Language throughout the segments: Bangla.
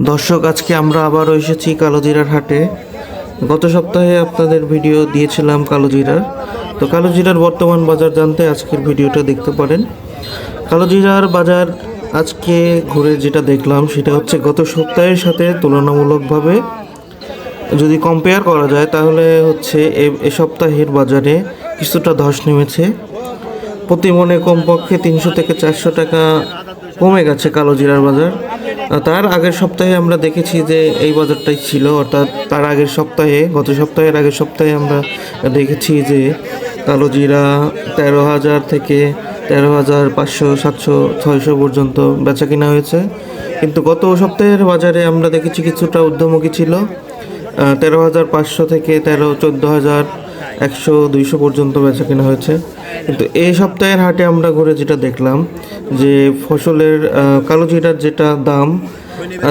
দর্শক, আজকে আমরা আবারও এসেছি কালোজিরার হাটে। গত সপ্তাহে আপনাদের ভিডিও দিয়েছিলাম কালোজিরার। তো কালোজিরার বর্তমান বাজার জানতে আজকের ভিডিওটা দেখতে পারেন। কালোজিরার বাজার আজকে ঘুরে যেটা দেখলাম, সেটা হচ্ছে গত সপ্তাহের সাথে তুলনামূলকভাবে যদি কম্পেয়ার করা যায়, তাহলে হচ্ছে এ- সপ্তাহের বাজারে কিছুটা ধস নেমেছে। প্রতি মনে কমপক্ষে তিনশো থেকে চারশো টাকা কমে গেছে কালো জিরার বাজার। তার আগের সপ্তাহে আমরা দেখেছি যে এই বাজারটাই ছিল, অর্থাৎ তার আগের সপ্তাহে, গত সপ্তাহের আগের সপ্তাহে আমরা দেখেছি যে কালো জিরা তেরো হাজার থেকে তেরো হাজার পাঁচশো, সাতশো, ছয়শো পর্যন্ত বেচা কিনা হয়েছে। কিন্তু গত সপ্তাহের বাজারে আমরা দেখেছি কিছুটা ঊর্ধ্বমুখী ছিল। তেরো হাজার পাঁচশো থেকে তেরো, চোদ্দ হাজার একশো, দুইশো পর্যন্ত বেচা কেনা হয়েছে। কিন্তু এই সপ্তাহের হাটে আমরা ঘুরে যেটা দেখলাম যে ফসলের কালো জিরার যেটা দাম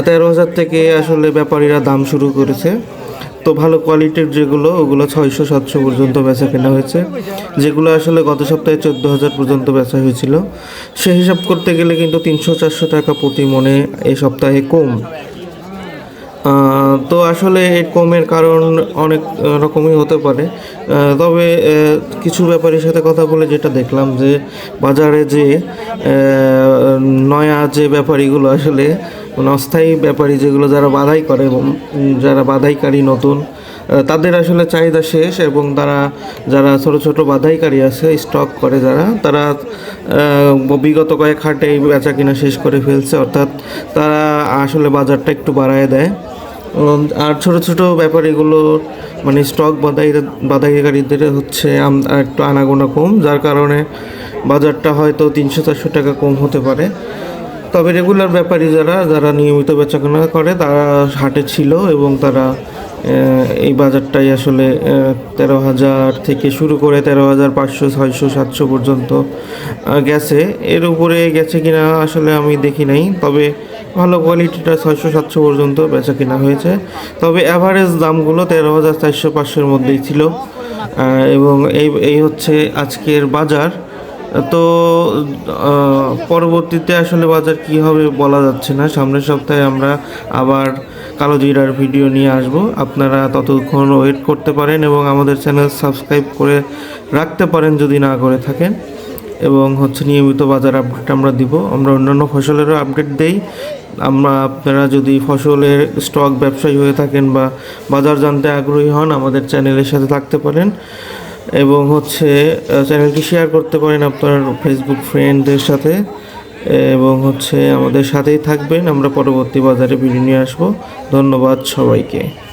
তেরো হাজার থেকে আসলে ব্যাপারীরা দাম শুরু করেছে। তো ভালো কোয়ালিটির যেগুলো, ওগুলো ছয়শো, সাতশো পর্যন্ত বেচা কেনা হয়েছে। যেগুলো আসলে গত সপ্তাহে চোদ্দ হাজার পর্যন্ত বেচা হয়েছিল। সে হিসাব করতে গেলে কিন্তু তিনশো, চারশো টাকা প্রতি মনে এই সপ্তাহে কম। তো আসলে কমের কারণ অনেক রকমই হতে পারে। তবে কিছু ব্যাপারীর সাথে কথা বলে যেটা দেখলাম যে, বাজারে যে নয়া যে ব্যাপারীগুলো আসলে মানে অস্থায়ী ব্যাপারী যেগুলো যারা বাধাই করে এবং যারা বাধাইকারী নতুন তাদের আসলে চাহিদা শেষ এবং তারা যারা ছোট ছোট বাধাইকারী আছে, স্টক করে যারা, তারা বিগত কয়েক হাটে বেচা কিনা শেষ করে ফেলছে। অর্থাৎ তারা আসলে বাজারটা একটু বাড়ায় দেয়। আর ছোট ছোট ব্যাপারীগুলো মানে স্টক বাধাই বাধাইকারীদের হচ্ছে একটু আনাগোনা কম, যার কারণে বাজারটা হয়তো তিনশো চারশো টাকা কম হতে পারে। তবে রেগুলার ব্যাপারী যারা যারা নিয়মিত বেচাকেনা করে, তারা হাটে ছিল এবং তারা এই বাজারটাই আসলে তেরো হাজার থেকে শুরু করে তেরো হাজার পাঁচশো, ছয়শো, সাতশো পর্যন্ত গেছে। এর উপরে গেছে কিনা আসলে আমি দেখি নাই। তবে ভালো কোয়ালিটিটা ছয়শো, সাতশো পর্যন্ত বেচা কিনা হয়েছে। তবে অ্যাভারেজ দামগুলো তেরো হাজার চারশো, পাঁচশোর মধ্যেই ছিল। এবং এই এই হচ্ছে আজকের বাজার। তো পরবর্তীতে আসলে বাজার কি হবে বলা যাচ্ছে না। সামনের সপ্তাহে আমরা আবার কালো জিরার ভিডিও নিয়ে আসব। আপনারা ততক্ষণ ওয়েট করতে পারেন এবং আমাদের চ্যানেল সাবস্ক্রাইব করে রাখতে পারেন যদি না করে থাকেন। এবং হচ্ছে নিয়মিত বাজার আপডেট আমরা দিব। আমরা অন্যান্য ফসলেরও আপডেট দেই। আমরা আপনারা যদি ফসলের স্টক ব্যবসায়ী হয়ে থাকেন বা বাজার জানতে আগ্রহী হন, আমাদের চ্যানেলের সাথে থাকতে পারেন। এবং হচ্ছে চ্যানেলটি শেয়ার করতে পারেন আপনার ফেসবুক ফ্রেন্ডদের সাথে। এবং হচ্ছে আমাদের সাথেই থাকবেন। আমরা পরবর্তী বাজারে ভিডিও নিয়ে আসব। ধন্যবাদ সবাইকে।